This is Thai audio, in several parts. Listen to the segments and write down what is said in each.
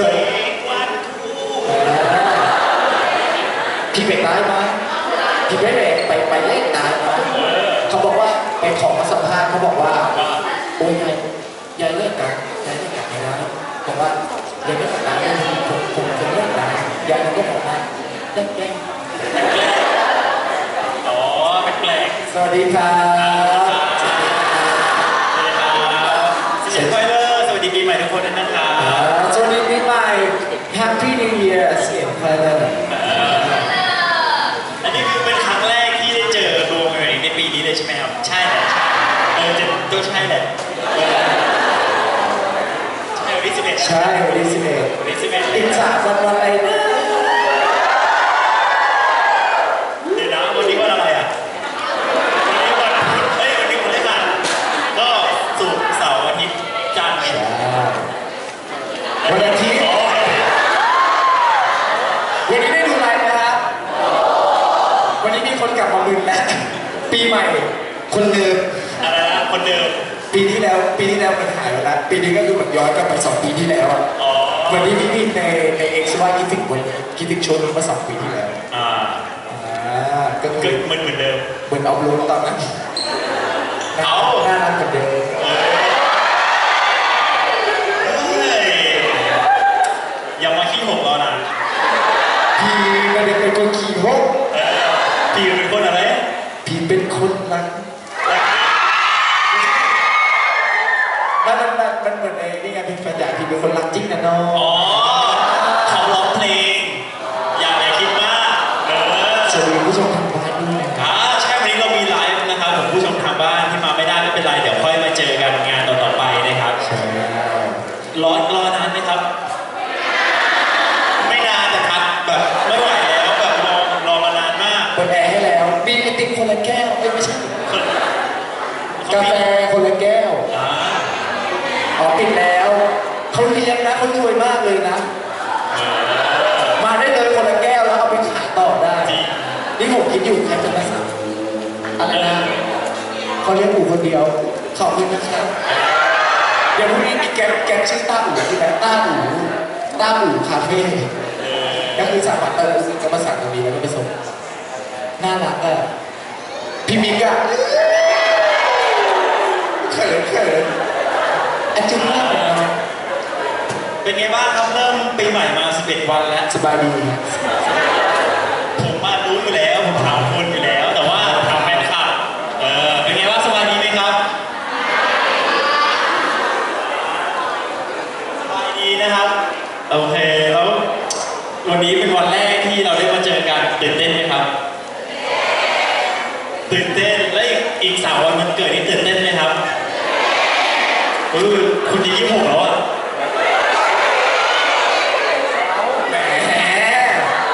สวัสดีวันพี่เป็ดตายมาพี่เป็ดไปไปเล่นตายมาเขาบอกว่าไปขอมาสัมภาษณ์เขาบอกว่าโอ้ยยายยายเลิกกันยายเลิกกันไม่ได้บอกว่ายายเลิกกันได้ผมผมจะเลิกกันยายก็บอกว่าเลิกแกล้งอ๋อแปลกสวัสดีครับ ๆสวัสดีครับสวัสดีไฟเลอร์สวัสดีปีใหม่ทุกคนด้วยนะครับ อ่าสวัสดีปีใหม่ Happy New Year เสียงเพลิน อันนี้คือเป็นครั้งแรกที่ได้เจอรวมกันในปีนี้เลยใช่ไหมครับ ใช่แหละใช่เอ อจะต้องใช่แหละเออใช่วันที่สิบเอ็ดใช่วันที่สิบเอ็ดวันที่สิบเอ็ดอีกสามวันวันอะไรนะเดี๋ยวนะวันนี้วันอะไรอะวันนี้วันพุธเอ้ยวันนี้วันพฤหัสก็ศุกร์เสาร์อาทิตย์จันทร์ใช่วันอาทิตย์อ๋อวันนี้ได้ดูไลฟ์นะครับวันนี้มีคนกลับมามึนแล้วปีใหม่คนเดิมอะไรนะ คนเดิม ปีที่แล้วปีที่แล้วมันหายไปแล้วปีนี้ก็คือแบบย้อนกลับไปสองปีที่แล้วอะอ๋อวันนี้พี่พิมพ์ในในเอ็กซ์ว่าคิดถึงวันคิดถึงช่วงนี้มาสองปีที่แล้วอ่าอ่าก็ก็คือเหมือนเหมือนเดิม เหมือนเอาลงตอนนั้น แฟน เขาเลี้ยงหมูคนเดียว ขอบคุณนะครับเดี๋ยวพรุ่งนี้มีแก๊งแก๊งชื่อต้าอู่ที่ไหนต้าอู่ต้าอู่คาเฟ่ก็คือสามารถเออจะมาสั่งตรงนี้แล้วก็ไปส่งน่ารักอะพี่มิกอะเขินเขินอาจุ๊บมากเลยนะเป็นไงบ้างครับเริ่มปีใหม่มา 11 วันแล้ว สบายดีนะ ผมมารู้อยู่แล้ว ผมถามคุณอยู่แล้ว แต่ว่าถามแฟนคลับ เออ เป็นไงบ้างสบายดีไหมครับ สบายดีนะครับ โอเค แล้ว วันนี้เป็นวันแรกที่เราได้มาเจอกันตื่นเต้นไหมครับ ตื่นเต้น และอีกอีกสาม นี่ตื่นเต้นไหมครับเฮ้ยคุณจะยี่ยี่หกแล้วอะแหม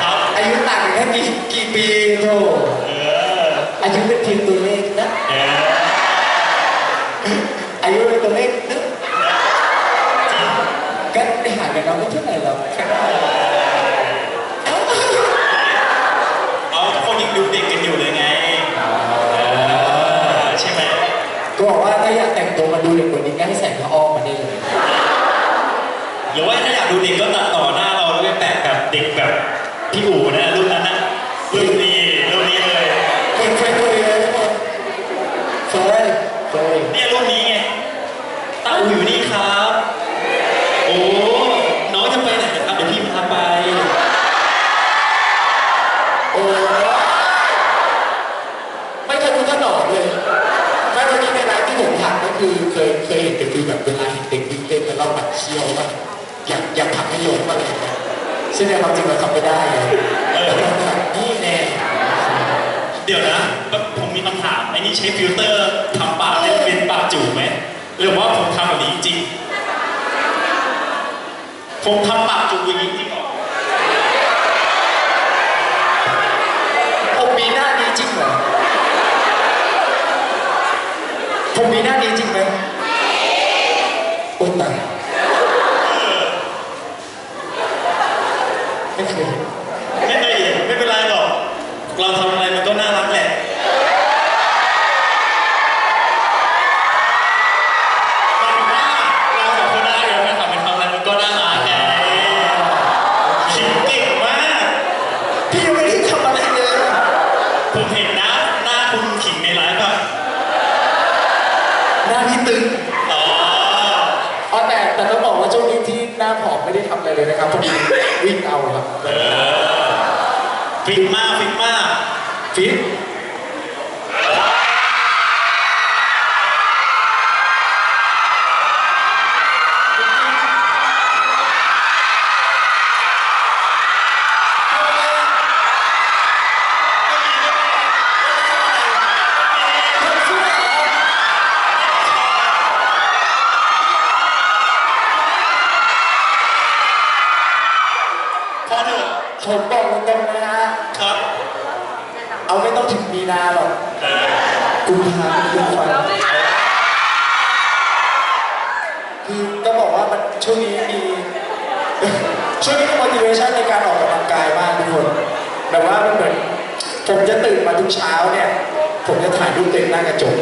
ครับอายุต่างกันแค่กี่กี่ปีโธ่ เออ อายุเป็นเพียงตัวเลขนะ เออ อายุเป็นตัวเลขนึกก็ได้ห่างกันเราไม่เท่าไหร่หรอกแค่นั้น เอาทุกคนยังดูเด็กกันอยู่เลยไงเออใช่ไหม ก็บอกว่าถ้าอยากแต่งตัวมาดูเด็กกว่านี้ก็ให้ใส่ผ้าอ้อมมาได้เลย หรือว่าถ้าอยากดูเด็กก็ตัดต่อหน้าเราแล้วไปแปะแบบเด็กแบบพี่อู๋นะรุ่นนั้นนะรุ่นนี้รุ่นนี้เลย เคยเคยเคยเลยทุกคนเคยเคย เนี่ยรุ่นนี้ไงตาอู๋อยู่นี่ครับ โอ้น้องจะไปไหนนะครับเดี๋ยวพี่พาไป โอ้ไม่เคยรู้ถนอมเลยไม่วันนี้ในไลฟ์ที่ผมทำก็คือเคยเคยเห็นแต่คือแบบเวลาเห็นเด็กวิ่งเต้นแล้วเราแบบเชียวแบบ อยากอยากผลักให้ล้มอะไรอย่างเงี้ยซึ่งในความจริงเราทำไม่ได้ไงเออ นี่แน่เดี๋ยวนะผมมีคำถามไอ้นี่ใช้ฟิลเตอร์ทำปากให้เป็นปากจูบไหมหรือว่าผมทำแบบนี้จริงๆผมทำปากจูบอย่างนี้จริงเหรอผมมีหน้านี้จริงเหรอผมมีหน้านี้จริงไหมโอ้ตาย ไม่เคยไม่เคไม่เป็นไรหรอก เราทำอะไรมันก็น่ารักแหละ มันว่าเราองกอยู่แล้วแฟนคลับมัทำอะไรมันก็น่ารักไงคิดเก่งมาก พี่ยังไม่ได้ทำอะไรเลยผมเห็นนะหน้าคุณขิงในไลฟ์อะหน้าพี่ตึงอ๋อแต่แต่ต้องบอกว่าช่วงนี้ที่หน้าผอมไม่ได้ทำอะไรเลยนะครับพอดี เออฟิตมากฟิตมากฟิต ถึงมีนาหรอกกุมภาพันธ์เป็นไฟคือก็บอกว่ามันช่วงนี้มีช่วงนี้มี motivation ในการออกกำลังกายมากทุกคนแบบว่ามันเหมือนผมจะตื่นมาทุกเช้าเนี่ย ผมจะถ่ายรูปตัวเองหน้ากระจก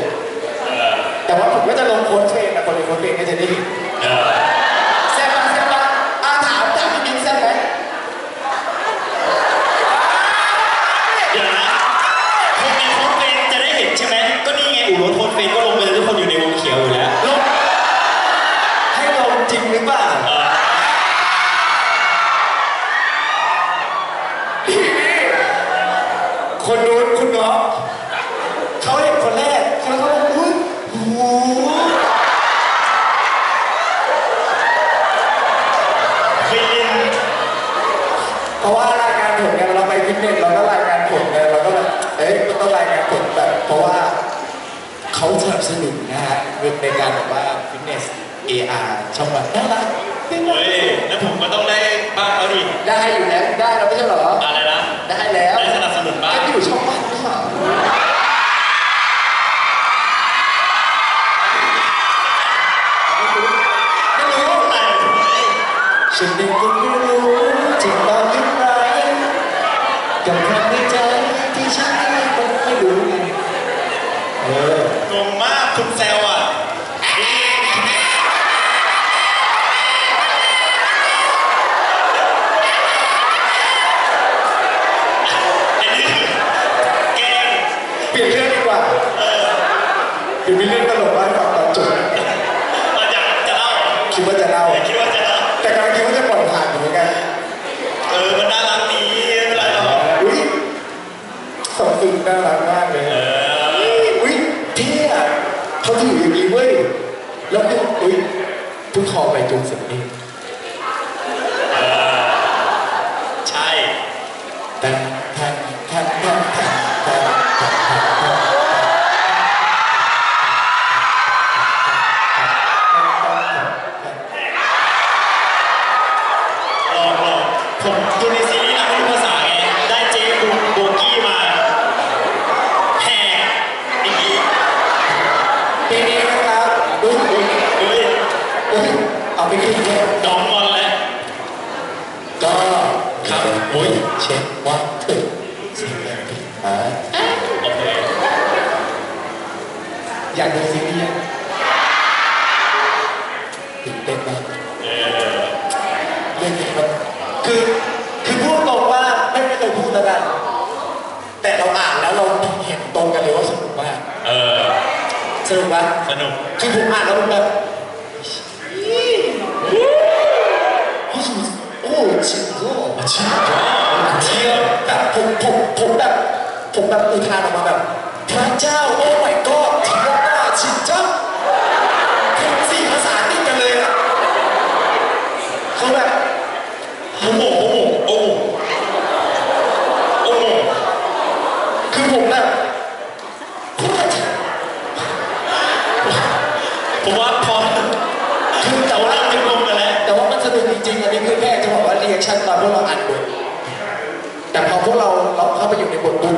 แต่ว่าผมก็จะลงโค้ดเฟรมนะคนในโค้ดเฟรมก็จะได้เห็น แบบว่าฟิตเนส AR ช่องวันน่ารักเฮ้ยแล้วผมก็ต้องได้บ้างแล้วดิได้อยู่แล้วได้แล้วไม่ใช่เหรอ อะไรนะ ได้แล้วได้สนับสนุนบ้างก็อยู่ช่องวันไม่ใช่เหรอไม่รู้อะไรฉันเองก็ไม่ เช็คว่าถึงสิ่งแรกที่หาโอเคอยากดูซีรีส์ยังตื่นเต้นมากเออเรื่องนี้มันคือคือพูดตรงว่าไม่ไม่เคยพูดแล้วกันแต่เราอ่านแล้วเราเห็นตรงกันเลยว่าสนุกมากเออสนุกปะสนุกคือผมอ่านแล้วผมแบบโอ้โหโอ้จริงเหรอจริงเหรอ ผมแบบผมแบบอุทานออกมาแบบพระเจ้าโอ้ my god จริงว่าจริงจังคือสี่ภาษาติดกันเลยอะเขาแบบ โอ้โหโอ้โหโอ้โหโอ้โห คือผมแบบโคตร ผมว่าพอ คือแต่ แต่ ว่า ว่าจะงงกันแล้ว แต่ว่ามันสนุกจริงๆอันนี้คือแค่จะบอกว่าเรีแอคชั่นตอนพวกเราอ่านบทแต่พอพวกเราเราเข้าไปอยู่ในบทปุ๊บ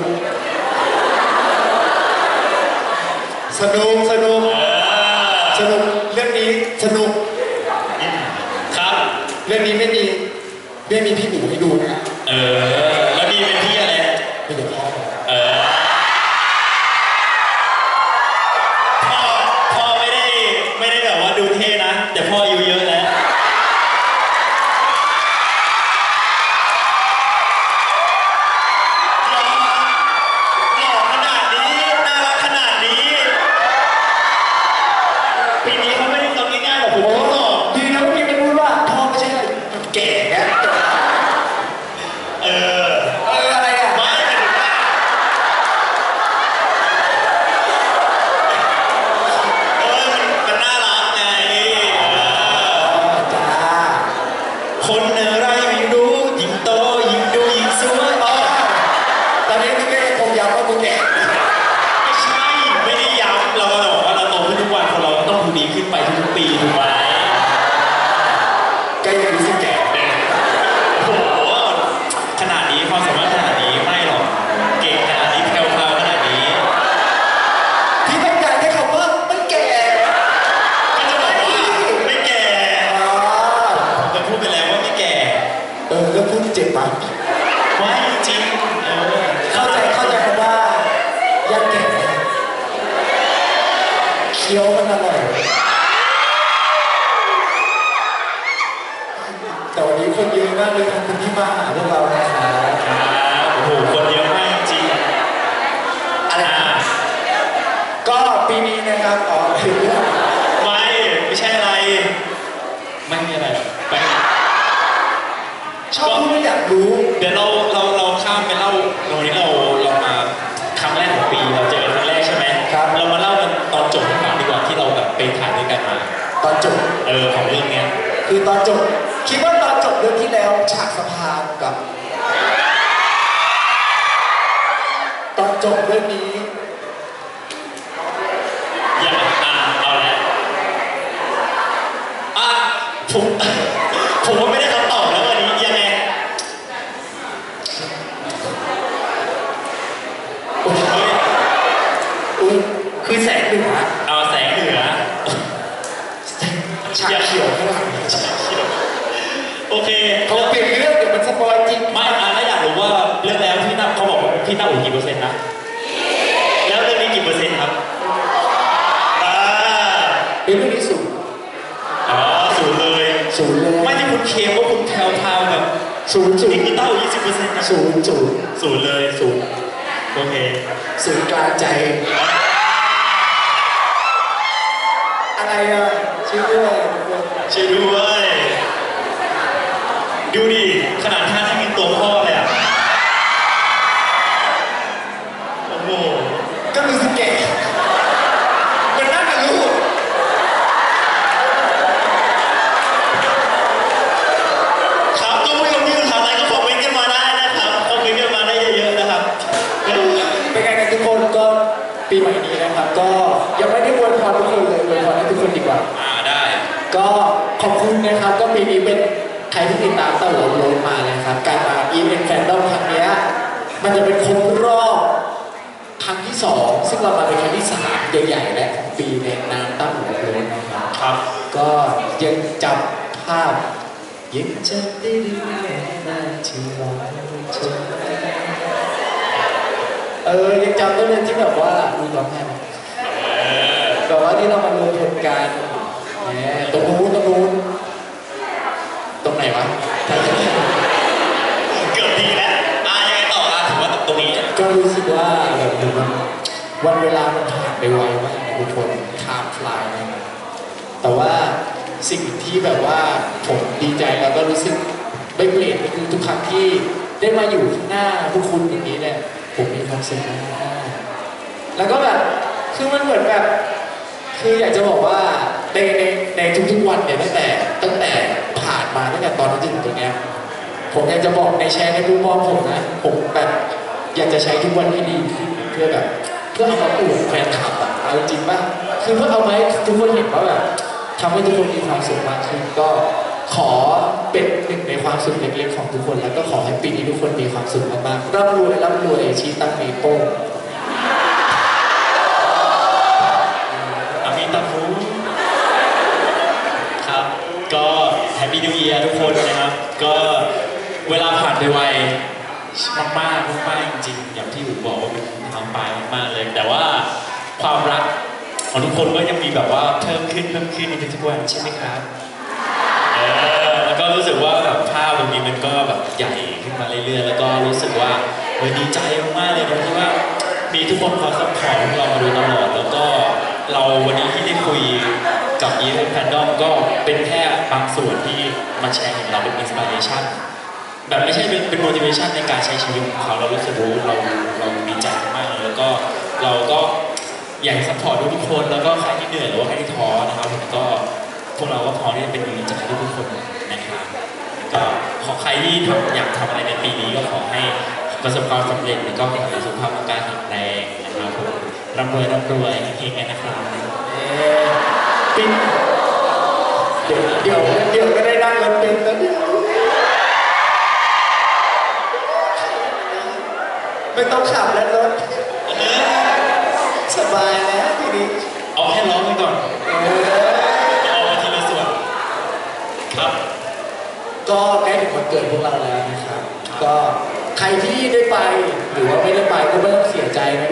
สนุกสนุกเออสนุกเรื่องนี้สนุกครับ เรื่องนี้ไม่มีไม่มีพี่หมูให้ดูนะเออแล้วมีเป็นที่อะไรไม่เดี๋ยวพ่อเออ พ่อ พ่อไม่ได้ ไม่ได้แบบว่าดูเท่นะ แต่พ่ออายุเยอะแล้ว หล่อหล่อขนาดนี้ น่ารักขนาดนี้ ปีนี้เขาไม่ได้คนง่ายๆหรอกผมว่าหล่อ ดีนะพี่ไม่พูดว่าพ่อไม่ใช่แก่ เคี้ยวมันอร่อย แต่วันนี้คนเยอะมากเลยขอบคุณที่มาหาพวกเรานะครับครับโอ้โหคนเยอะมากจริงอะไรอ่านะก็ปีนี้นะครับอ๋อถึงเรื่องไม่ไม่ใช่อะไร ไม่มีอะไรหรอกไปชอบพูดไม่อยากรู้ เดี๋ยวเราเราเราข้ามไปเล่าวันนี้เราเรามาครั้งแรกของปีเราเจอกันครั้งแรกใช่ไหมครับเรามาเล่ากันตอนจบให้ฟังดีกว่าที่เราแบบไปถ่ายด้วยกันมา ตอนจบเออของเรื่องเนี้ยคือตอนจบคิดว่าากสะพานกับ ตอนจบเรื่องนี้ อย่าอ่าเอาละอะผม ผมว่าไม่ได้คำตอบแล้ววันนี้ยังไงโอ้ย อุ้ยคือแสงเหนือ เอาแสงเหนือ ฉากเขียวข้างหลัง ฉากเขียวโอเค เขาเปลี่ยนเรื่องเดี๋ยวมันสปอยจริง ไม่อะแล้วอยากรู้ว่าเรื่องแล้วพี่ตั้มเขาบอกว่า พี่ตั้มอู๋กี่เปอร์เซ็นต์นะแล้วเรื่องนี้กี่เปอร์เซ็นต์ครับอ่าเป็นเรื่องที่สูงอ๋อศูนย์เลย ศูนย์เลยไม่ที่คุณเคลมว่าคุณแพลวพราวแบบศูนย์ศูนนี่ย์กีต้ายี่สิบเปอร์เซ็นต์นะศูนย์ศูนย์ศูนย์เลยศูนย์โอเคศูนย์กลางใจ อะไรอะชื่อเรื่องอะไรทุกคนช่วยด้วยดูดิขนาดท่าที่มีตัวพ่อเลยอะ โอ้โห ก็รู้สึกแก่มันน่ากับลูกครับก็ผู้ชมที่อยู่ทางไหนก็คอมเมนต์กันมาได้นะครับคอมเมนต์กันมาได้เยอะๆนะครับเป็นไงกันทุกคนก็ปีใหม่นี้นะครับ ก็ยังไม่ได้อวยพรทุกคนเลยอวยพรให้ทุกคนดีกว่า อ่าได้ก็ขอบคุณนะครับ ก็ปีนี้เป็นใครที่ติดตามตลอดโลดมานะครับ การมาอีเวนต์แฟนดอมครั้งเนี้ยมันจะเป็นครบรอบครั้งที่สอง ซึ่งเรามาเป็นครั้งที่สามใหญ่ๆและปีในนามตั้งหัวโลดนะครับครับ ก็ยังจำภาพยังจำได้ดีแน่ที่เราเจอเออยังจำได้เลยที่แบบว่ามีร้องไห้ไหมแบบว่าที่เรามารวมพลกันแหมตรงนู้นตรงนู้นตรงไหนวะเกือบดีแล้วอ่ายังไงต่ออะถือว่าตรงนี้ก็รู้สึกว่าแบบมัน วันเวลามันผ่านไปไวมากทุกคนไทม์ฟลายนะแต่ว่าสิ่งที่แบบว่าผมดีใจแล้วก็รู้สึกไม่เปลี่ยนก็คือทุกครั้งที่ได้มาอยู่ข้างหน้าพวกคุณอย่างนี้เนี่ยผมมีความสุขมากแล้วก็แบบคือมันเหมือนแบบ คืออยากจะบอกว่าในในในทุกๆวันเนี่ยตั้งแต่ตั้งแต่ผ่านมาตั้งแต่ตอนนั้ถึงตรงเนี้ยผมอยากจะบอกในแชร์ในมุมมองผมนะ ผมแบบอยากจะใช้ทุกวันให้ดีเพื่อแบบ เพื่อเอามาปลูกแฟนคลับอะเอาจริงป่ะคือเพื่อเอาไว้ทุกคนเห็นว่าแบบทำให้ทุกคนมีความสุขมากขึ้นก็ขอเป็นหนึ่งในความสุขเล็กๆของทุกคน แล้วก็ขอให้ปีนี้ทุกคนมีความสุขมากๆร่ำรวยร่ำรวยชีตั้งมีโป้งอามีตาฟูครับ ก็แฮปปี้นิว e ียร์ทุกคนนะครับ ก็เวลาผ่านไปไวมากๆมากๆจริงๆอย่างที่อู๋บอก มากเลย แต่ว่าความรักของทุกคนก็ยังมีแบบว่าเพิ่มขึ้นเพิ่มขึ้นในทุกวันใช่ไหมครับเออแล้วก็รู้สึกว่าแบบภาพวันนี้มันก็แบบใหญ่ขึ้นมาเรื่อยๆ แล้วก็รู้สึกว่าเออดีใจมากๆเลยตรงที่ว่ามีทุกคนคอยซัพพอร์ตเรามาโดยตลอดแล้วก็เราวันนี้ที่ได้คุยกับยีนแพนดอมก็เป็นแค่บางส่วนที่มาแชร์ของเราเป็นอินสปิเรชัน แบบไม่ใช่เป็นเป็น motivation ในการใช้ชีวิตของเขาเรารู้สึกว่าเราเราดีใจมากเลยแล้วก็เราก็อยากซัพพอร์ตทุกๆคนแล้วก็ใครที่เหนื่อยหรือว่าใครที่ท้อนะครับผมก็พวกเราก็พร้อมที่จะเป็นกำลังใจให้ทุกๆคนนะครับก็ขอใครที่ทำอยากทำอะไรในปีนี้ก็ขอให้ประสบความสำเร็จแล้วก็มีสุขภาพร่างกายแข็งแรงนะครับผมร่ำรวยร่ำรวยเฮงๆกันนะครับปิดเดี๋ยวเดี๋ยวเดี๋ยวก็ได้นั่งรถเป็นซ์แล้วเดี๋ย ไม่ต้องขับแล้วรถสบายแล้วทีนี้เอาแค่ร้องไปก่อนเออเอามาทีละส่วนครับ ก็ใกล้ถึงวันเกิดพวกเราแล้วนะครับ ก็ใครที่ได้ไปหรือว่าไม่ได้ไปก็ไม่ต้องเสียใจนะ